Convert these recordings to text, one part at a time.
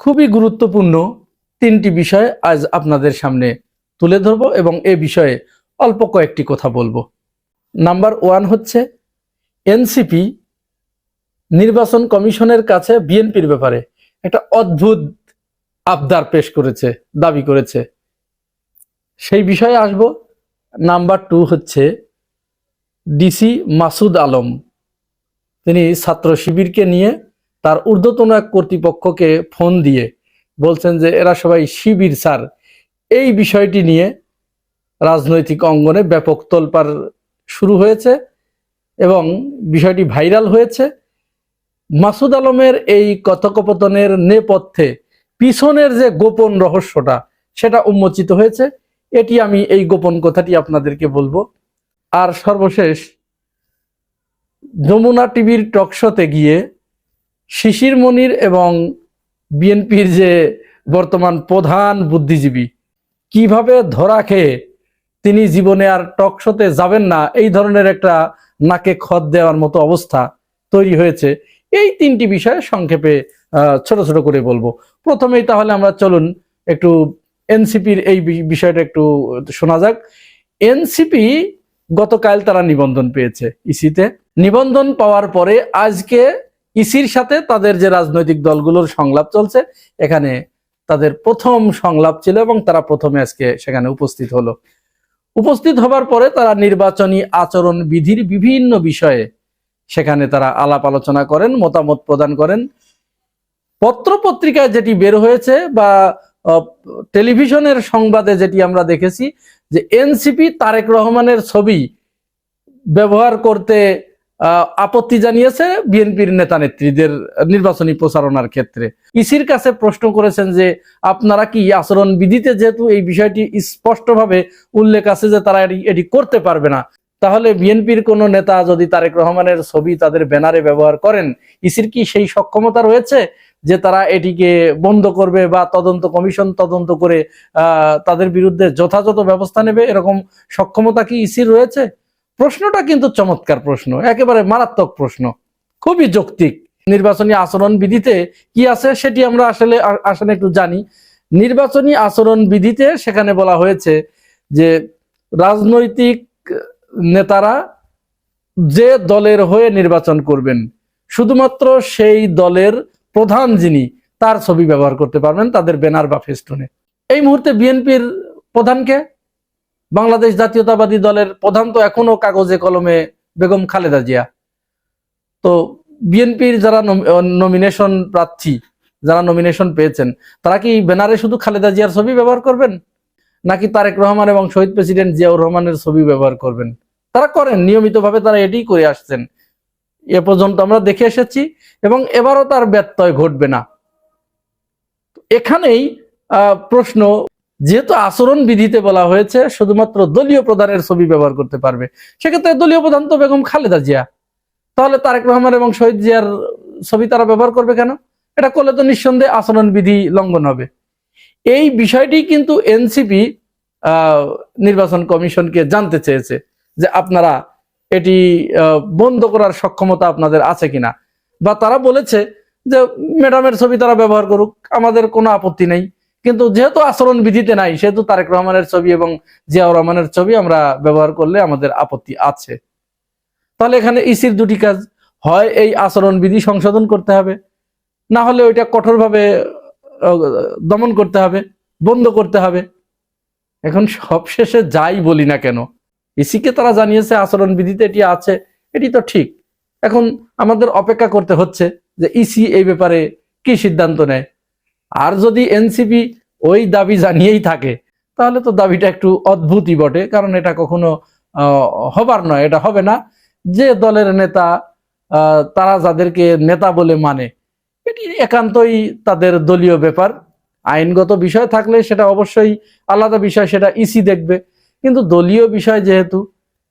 খুবই গুরুত্বপূর্ণ তিনটি বিষয় আজ আপনাদের সামনে তুলে ধরব এবং এ বিষয়ে অল্প কয়েকটি কথা বলব। নাম্বার ওয়ান হচ্ছে, এনসিপি নির্বাচন কমিশনের কাছে বিএনপির ব্যাপারে একটা অদ্ভুত আবদার পেশ করেছে, দাবি করেছে। সেই বিষয়ে আসব। নাম্বার টু হচ্ছে, ডিসি মাসুদ আলম, তিনি ছাত্র শিবিরকে নিয়ে তার ঊর্ধ্বতন এক কর্তৃপক্ষকে ফোন দিয়ে বলছেন যে, এরা সবাই শিবির, স্যার। এই বিষয়টি নিয়ে রাজনৈতিক অঙ্গনে ব্যাপক তোলপার শুরু হয়েছে এবং বিষয়টি ভাইরাল হয়েছে। মাসুদ আলমের এই কথোপকথনের নেপথ্যে পিছনের যে গোপন রহস্যটা, সেটা উন্মোচিত হয়েছে। এটি আমি এই গোপন কথাটি আপনাদেরকে বলব। আর সর্বশেষ, যমুনা টিভির টকশোতে গিয়ে শিশির মনির এবং বিএনপির যে বর্তমান প্রধান বুদ্ধিজীবী, কীভাবে ধরা খেয়ে তিনি জীবনে আর টকশোতে যাবেন না, এই ধরনের একটা নাকে খত দেওয়ার মতো অবস্থা তৈরি হয়েছে। এই তিনটি বিষয়ে সংক্ষেপে ছোট ছোট করে বলব। প্রথমেই তাহলে আমরা চলুন একটু এনসিপির এই বিষয়টা একটু শোনা যাক। এনসিপি গতকাল তারা নিবন্ধন পেয়েছে ইসিতে। নিবন্ধন পাওয়ার পরে আজকে ইসির সাথে তাদের যে রাজনৈতিক দলগুলোর সংলাপ চলছে, এখানে তাদের প্রথম সংলাপ ছিল এবং তারা প্রথমে আজকে সেখানে উপস্থিত হলো। উপস্থিত হবার পরে তারা নির্বাচনী আচরণ বিধির বিভিন্ন বিষয়ে সেখানে তারা আলাপ আলোচনা করেন, মতামত প্রদান করেন। পত্র পত্রিকায় যেটি বের হয়েছে বা টেলিভিশনের সংবাদে যেটি আমরা দেখেছি যে এনসিপি তারেক রহমানের ছবি ব্যবহার করতে আপত্তি জানিয়েছে বিএনপির নেতা নেত্রীদের নির্বাচনী প্রচারণার ক্ষেত্রে। ইসির কাছে প্রশ্ন করেছেন যে, আপনারা কি আচরণ বিধিতে যেহেতু এই বিষয়টি স্পষ্টভাবে উল্লেখ আছে যে তারা এটি- করতে পারবে না, তাহলে বিএনপির কোনো নেতা যদি তারেক রহমানের ছবি তাদের ব্যানারে ব্যবহার করেন, ইসির কি সেই সক্ষমতা রয়েছে যে তারা এটিকে বন্ধ করবে বা তদন্ত কমিশন তদন্ত করে তাদের বিরুদ্ধে যথাযথ ব্যবস্থা নেবে? এরকম সক্ষমতা কি ইসির রয়েছে? প্রশ্নটা কিন্তু চমৎকার প্রশ্ন, একেবারে মারাত্মক প্রশ্ন, খুবই যৌক্তিক। নির্বাচনী আচরণ বিধিতে কি আছে সেটি আমরা আসলে আসলে একটু জানি। নির্বাচনী আচরণ বিধিতে সেখানে বলা হয়েছে যে রাজনৈতিক নেতারা যে দলের হয়ে নির্বাচন করবেন, শুধুমাত্র সেই দলের প্রধান যিনি, তার ছবি ব্যবহার করতে পারবেন তাদের ব্যানার বা ফেস্টুনে। এই মুহূর্তে বিএনপির প্রধানকে বাংলাদেশ জাতীয়তাবাদী দলের প্রধান তো এখনও কাগজে কলমে বেগম খালেদা জিয়া। তো বিএনপির যারা নমিনেশন প্রার্থী, যারা নমিনেশন পেয়েছেন, তারা কি ব্যানারে শুধু খালেদা জিয়ার ছবি ব্যবহার করবেন? নাকি তারেক রহমান এবং শহীদ প্রেসিডেন্ট জিয়াউর রহমানের ছবি ব্যবহার করবেন? তারা করেন, নিয়মিতভাবে তারা এটাই করে আসছেন। এ পর্যন্ত আমরা দেখে এসেছি এবং এবারও তার ব্যত্যয় ঘটবে না। এখানেই প্রশ্ন যেহেতু আচরণ বিধিতে বলা হয়েছে, শুধুমাত্র দলীয় প্রধানের ছবি ব্যবহার করতে পারবে। সেক্ষেত্রে দলীয় প্রধান তো বেগম খালেদা জিয়া। তাহলে তারেক রহমান এবং শহীদ জিয়ার ছবি তারা ব্যবহার করবে কেন? এটা করলে তো নিঃসন্দেহে আচরণ বিধি লঙ্ঘন হবে। এই বিষয়টি কিন্তু এনসিপি নির্বাচন কমিশনকে জানতে চেয়েছে যে আপনারা এটি বন্ধ করার সক্ষমতা আপনাদের আছে কিনা। বা তারা বলেছে যে, ম্যাডামের ছবি তারা ব্যবহার করুক, আমাদের কোনো আপত্তি নেই। কিন্তু যেহেতু আচরণ বিধিতে নাই, সেহেতু তারেক রহমানের ছবি এবং জিয়াউর রহমানের ছবি আমরা ব্যবহার করলে আমাদের আপত্তি আছে। তাহলে এখানে ইসির দুটি কাজ, হয় এই আচরণ বিধি সংশোধন করতে হবে, না হলে ওইটা কঠোরভাবে দমন করতে হবে, বন্ধ করতে হবে। এখন সবশেষে যাই বলি না কেন, ইসিকে তারা জানিয়েছে আচরণ বিধিতে এটি আছে, এটি তো ঠিক। এখন আমাদের অপেক্ষা করতে হচ্ছে যে ইসি এই ব্যাপারে কি সিদ্ধান্ত নেয়। আর যদি এনসিপি ওই দাবি জানিয়েই থাকে, তাহলে তো দাবিটা একটু অদ্ভুতই বটে, কারণ এটা কখনো হবার নয়, এটা হবে না। যে দলের নেতা তারা যাদেরকে নেতা বলে মানে এটি একান্তই তাদের দলীয় ব্যাপার। আইনগত বিষয় থাকলে সেটা অবশ্যই আলাদা বিষয়, সেটা ইসি দেখবে। কিন্তু দলীয় বিষয় যেহেতু,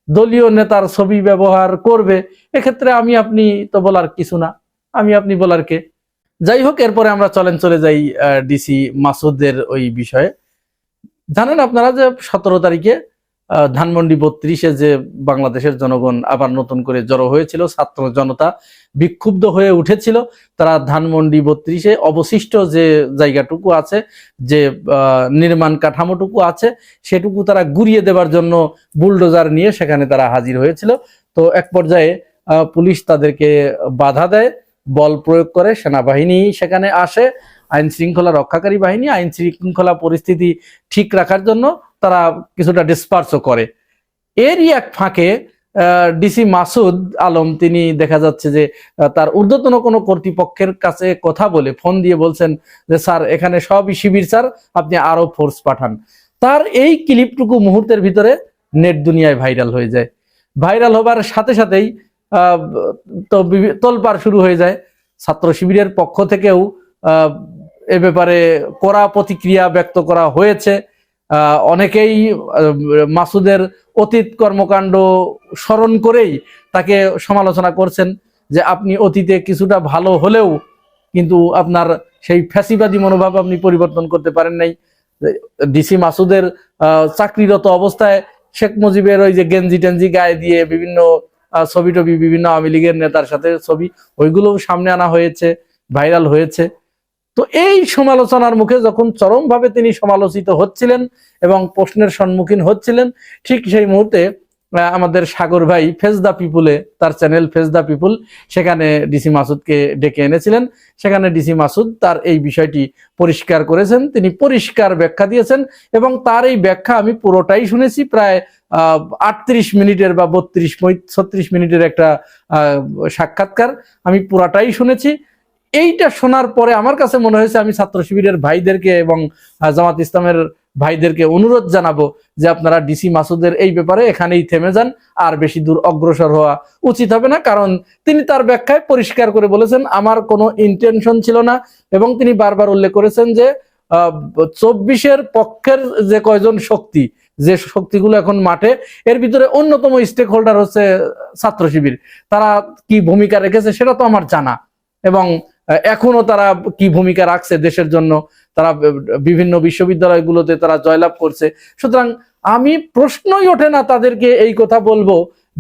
দলীয় নেতার ছবি ব্যবহার করবে, এক্ষেত্রে আমি, আপনি তো বলার কিছু না। আমি, আপনি বলার কে? যাই হোক এরপরে আমরা চলেন, চলে যাই ডিসি মাসুদের ওই বিষয়ে। জানেন আপনারা যে সতেরো তারিখে ধানমন্ডি বত্রিশে যে বাংলাদেশের জনগণ আবার নতুন করে জড়ো হয়েছিল, ছাত্র জনতা বিক্ষুব্ধ হয়ে উঠেছিল, তারা ধানমন্ডি বত্রিশে অবশিষ্ট যে জায়গাটুকু আছে, যে নির্মাণ কাঠামোটুকু আছে, সেটুকু তারা গুড়িয়ে দেবার জন্য বুলডোজার নিয়ে সেখানে তারা হাজির হয়েছিল। তো এক পর্যায়ে পুলিশ তাদেরকে বাধা দেয় বল প্রয়োগ করে সেনাবাহিনী সেখানে আসে। আইন শৃঙ্খলা রক্ষাকারী বাহিনী আইন শৃঙ্খলা পরিস্থিতি ঠিক রাখার জন্য তারা কিছুটা ডিসপার্সও করে। এরই এক ফাঁকে ডিসি মাসুদ আলম তিনি দেখা যাচ্ছে যে তার ঊর্ধ্বতন কোনো কর্তৃপক্ষের কাছে কথা বলে ফোন দিয়ে বলছেন যে, স্যার, এখানে সবই শিবির, স্যার, আপনি আরও ফোর্স পাঠান। তার এই ক্লিপটুকু মুহূর্তের ভিতরে নেট দুনিয়ায় ভাইরাল হয়ে যায়। ভাইরাল হবার সাথে সাথেই তো তোলপাড় শুরু হয়ে যায়। ছাত্র শিবিরের পক্ষ থেকেও এ ব্যাপারে কড়া প্রতিক্রিয়া ব্যক্ত করা হয়েছে। অনেকেই মাসুদের অতীত কর্মকাণ্ড স্মরণ করেই তাকে সমালোচনা করছেন যে আপনি অতীতে কিছুটা ভালো হলেও কিন্তু আপনার সেই ফ্যাসিবাদী মনোভাব আপনি পরিবর্তন করতে পারেন নাই। ডিসি মাসুদের চাকরিরত অবস্থায় শেখ মুজিবের ওই যে গেঞ্জি টেঞ্জি গায়ে দিয়ে বিভিন্ন ছবি টবি বিভিন্ন আওয়ামী লীগের নেতার সাথে ছবি, ওইগুলো সামনে আনা হয়েছে, ভাইরাল হয়েছে। তো এই সমালোচনার মুখে যখন চরমভাবে তিনি সমালোচিত হচ্ছিলেন এবং প্রশ্নের সম্মুখীন হচ্ছিলেন, ঠিক সেই মুহূর্তে আমাদের সাগর ভাই ফেজ দা পিপুলে, তার চ্যানেল ফেজ দা পিপুল, সেখানে ডিসি মাসুদকে ডেকে এনেছিলেন। সেখানে ডিসি মাসুদ তার এই বিষয়টি পরিষ্কার করেছেন। তিনি পরিষ্কার ব্যাখ্যা দিয়েছেন এবং তার এই ব্যাখ্যা আমি পুরোটাই শুনেছি। প্রায় আটত্রিশ মিনিটের বা বত্রিশ ছত্রিশ মিনিটের একটা সাক্ষাৎকার আমি পুরাটাই শুনেছি। এইটা শোনার পরে আমার কাছে মনে হয়েছে আমি ছাত্র শিবিরের ভাইদেরকে এবং জামাত ইসলামের ভাইদেরকে অনুরোধ জানাব যে আপনারা ডিসি মাসুদের এই ব্যাপারে এখানেই থেমে যান, আর বেশি দূর অগ্রসর হওয়া উচিত হবে না, কারণ তিনি তার ব্যাখ্যায় পরিষ্কার করে বলেছেন, আমার কোনো ইন্টেনশন ছিল না। এবং তিনি বারবার উল্লেখ করেছেন যে চব্বিশের পক্ষের যে কয়জন শক্তি, যে শক্তিগুলো এখন মাঠে, এর ভিতরে অন্যতম স্টেক হোল্ডার হচ্ছে ছাত্র শিবির। তারা কি ভূমিকা রেখেছে সেটা তো আমার জানা। এবং এখনও তারা কি ভূমিকা রাখছে দেশের জন্য তারা বিভিন্ন বিশ্ববিদ্যালয়গুলোতে তারা জয়লাভ করছে। সুতরাং আমি প্রশ্নই ওঠে না তাদেরকে এই কথা বলব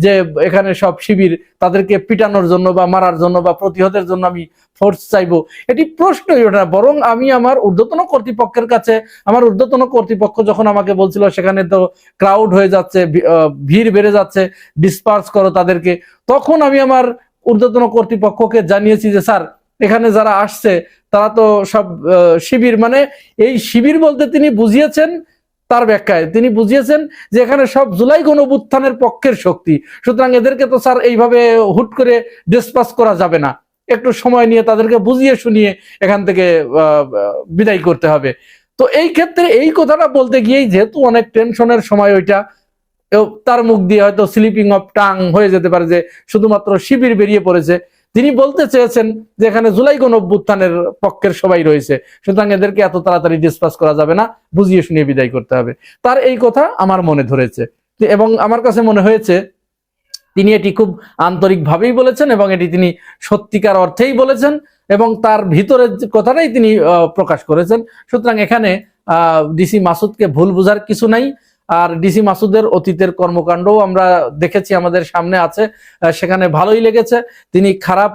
যে এখানে সব শিবির তাদেরকে পিটানোর জন্য বা মারার জন্য বা প্রতিহতের জন্য আমি ফোর্স চাইব। এটি প্রশ্নই ওঠে না, বরং আমি আমার ঊর্ধ্বতন কর্তৃপক্ষের কাছে, আমার ঊর্ধ্বতন কর্তৃপক্ষ যখন আমাকে বলছিল সেখানে তো ক্রাউড হয়ে যাচ্ছে ভিড় বেড়ে যাচ্ছে ডিসপার্স করো তাদেরকে, তখন আমি আমার ঊর্ধ্বতন কর্তৃপক্ষকে জানিয়েছি যে, স্যার এখানে যারা আসছে, তারা তো সব শিবির মানে এই শিবির বলতে তিনি বুঝিয়েছেন তার ব্যাখ্যায়। তিনি বুঝিয়েছেন যে এখানে সব জুলাই গণবুত্থানের পক্ষের শক্তি। সুতরাং এদেরকে তো স্যার এইভাবে হুট করে ডিসপাস করা যাবে না। একটু সময় নিয়ে তাদেরকে বুঝিয়ে শুনিয়ে এখান থেকে বিদায় করতে হবে। তো এই ক্ষেত্রে এই কথাটা বলতে গিয়েই যেহেতু অনেক টেনশনের সময় ওইটা তার মুখ দিয়ে হয়তো স্লিপিং অফ টাং হয়ে যেতে পারে যে শুধুমাত্র শিবির বেরিয়ে পড়েছে। তিনি বলতে চেয়েছেন যে এখানে জুলাই কোন অভ্যুত্থানের পক্ষের সবাই রয়েছে, সুতরাং এদেরকে এত তাড়াতাড়ি ডিসপাস করা যাবে না, বুঝিয়ে শুনিয়ে বিদায় করতে হবে। তার এই কথা আমার মনে ধরেছে। এবং আমার কাছে মনে হয়েছে, তিনি এটি খুব আন্তরিকভাবেই বলেছেন এবং এটি তিনি সত্যিকার অর্থেই বলেছেন এবং তার ভিতরের কথাটাই তিনি প্রকাশ করেছেন। সুতরাং এখানে ডিসি মাসুদকে ভুল বোঝার কিছু নাই। আর ডিসি মাসুদের অতীতের কর্মকাণ্ডও আমরা দেখেছি, আমাদের সামনে আছে। সেখানে ভালোই লেগেছে। তিনি খারাপ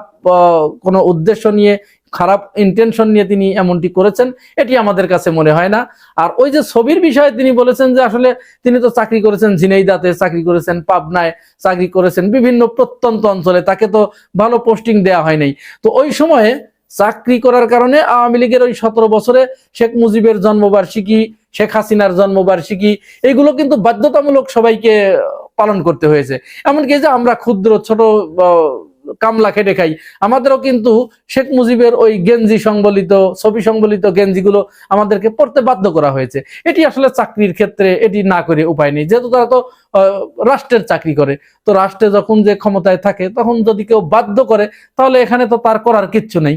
কোনো উদ্দেশ্য নিয়ে, খারাপ ইন্টেনশন নিয়ে তিনি এমনটি করেছেন, এটি আমাদের কাছে মনে হয় না। আর ওই যে ছবির বিষয়ে তিনি বলেছেন যে আসলে তিনি তো চাকরি করেছেন ঝিনাইদাতে, চাকরি করেছেন পাবনায়, চাকরি করেছেন বিভিন্ন প্রত্যন্ত অঞ্চলে, তাকে তো ভালো পোস্টিং দেওয়া হয় নাই। তো ওই সময়ে চাকরি করার কারণে আওয়ামী লীগের ওই সতেরো বছরে শেখ মুজিবের জন্মবার্ষিকী, শেখ হাসিনার জন্মবার্ষিকী, এগুলো কিন্তু বাধ্যতামূলক সবাইকে পালন করতে হয়েছে। এমনকি যে আমরা ক্ষুদ্র, ছোট কামলা খেটে খাই, আমাদেরও কিন্তু শেখ মুজিবের ওই গেঞ্জি সংবলিত, ছবি সংবলিত গেঞ্জিগুলো আমাদেরকে পড়তে বাধ্য করা হয়েছে। এটি আসলে চাকরির ক্ষেত্রে এটি না করে উপায় নেই। যেহেতু তারা তো রাষ্ট্রের চাকরি করে, তো রাষ্ট্রে যখন যে ক্ষমতায় থাকে, তখন যদি কেউ বাধ্য করে, তাহলে এখানে তো তার করার কিচ্ছু নেই।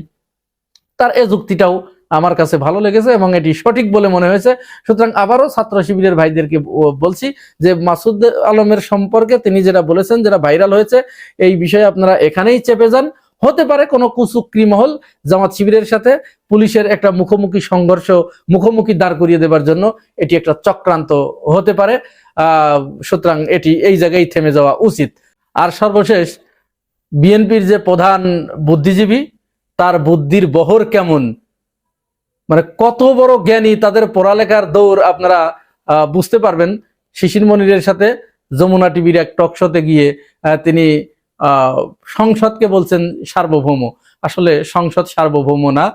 তার এ যুক্তিটাও আমার কাছে ভালো লেগেছে এবং এটি সঠিক বলে মনে হয়েছে। সুতরাং আবারও ছাত্র শিবিরের ভাইদেরকে বলছি যে মাসুদ আলমের সম্পর্কে তিনি যেটা বলেছেন, যেটা ভাইরাল হয়েছে, এই বিষয়ে আপনারা এখানেই চেপে যান। হতে পারে কোনো কুচুক্রি মহল জামাত শিবিরের সাথে পুলিশের একটা মুখোমুখি সংঘর্ষ মুখোমুখি দাঁড় করিয়ে দেবার জন্য এটি একটা চক্রান্ত হতে পারে। সুতরাং এটি এই জায়গায় থেমে যাওয়া উচিত। আর সর্বশেষ, বিএনপির যে প্রধান বুদ্ধিজীবী তার বুদ্ধির বহর কেমন? মানে কত বড় জ্ঞানী তাদের পড়ালেখার দৌড় আপনারা বুঝতে পারবেন। শিশির মনিরের সাথে যমুনা টিভির এক টকশোতে গিয়ে তিনি সংসদকে বলছেন সার্বভৌম। আসলে সংসদ সার্বভৌম না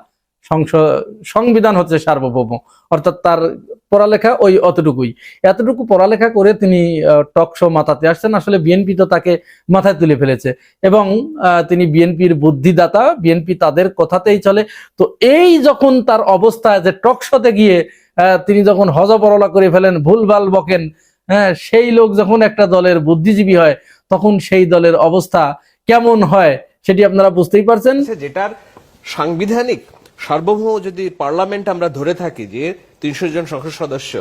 সংবিধান হচ্ছে সার্বভৌম। অর্থাৎ তার পড়ালেখা ওই অতটুকুই। এতটুকু পড়ালেখা করে তিনি টক শো মাথাতে আসছেন। আসলে বিএনপি তো তাকে মাথায় তুলে ফেলেছে। এবং তিনি বিএনপির বুদ্ধিদাতা। বিএনপি তাদের কথাতেই চলে। তো এই যখন তার অবস্থা যে টক শোতে গিয়ে তিনি যখন হজবরলা করে ফেলেন, ভুলভাল বকেন হ্যাঁ সেই লোক যখন একটা দলের বুদ্ধিজীবী হয়, তখন সেই দলের অবস্থা কেমন হয়, সেটি আপনারা বুঝতেই পারছেন। আছে যেটার সাংবিধানিক সার্বভৌম যদি পার্লামেন্ট আমরা ধরে থাকি যে তিনশো জন সংসদ সদস্য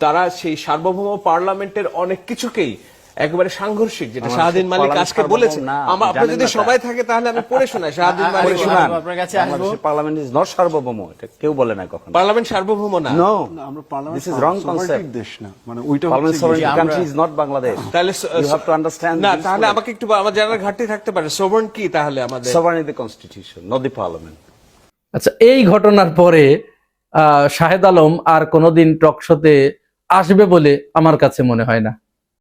তারা সেই সার্বভৌম পার্লামেন্টের অনেক কিছুকেই একেবারে সাংঘর্ষিক যেটা শাহাদিন মালিক আজকে সার্বভৌম বলেছে না, আমার আপনার যদি। সময় থাকে তাহলে আমি পড়ে শোনাই শাহাদিন মালিক। শোনান। আপনার কাছে আসব। পার্লামেন্ট ইজ নট সার্বভৌম এটা কেউ বলে না কখনো। পার্লামেন্ট সার্বভৌম না। নো আমরা parliament this is wrong concept দেশ না। মানে ওইটা পার্লামেন্ট আমরা- country is not বাংলাদেশ তাহলে you have to understand না তাহলে আমাকে একটু আমার জানার ঘাটতি থাকতে পারে সোবর্ন কি তাহলে আমাদের? Sovereign is the constitution not the parliament আচ্ছা এই ঘটনার পরে আহ, শাহেদ আলম আর কোনোদিন টকশোতে আসবে বলে আমার কাছে মনে হয় না।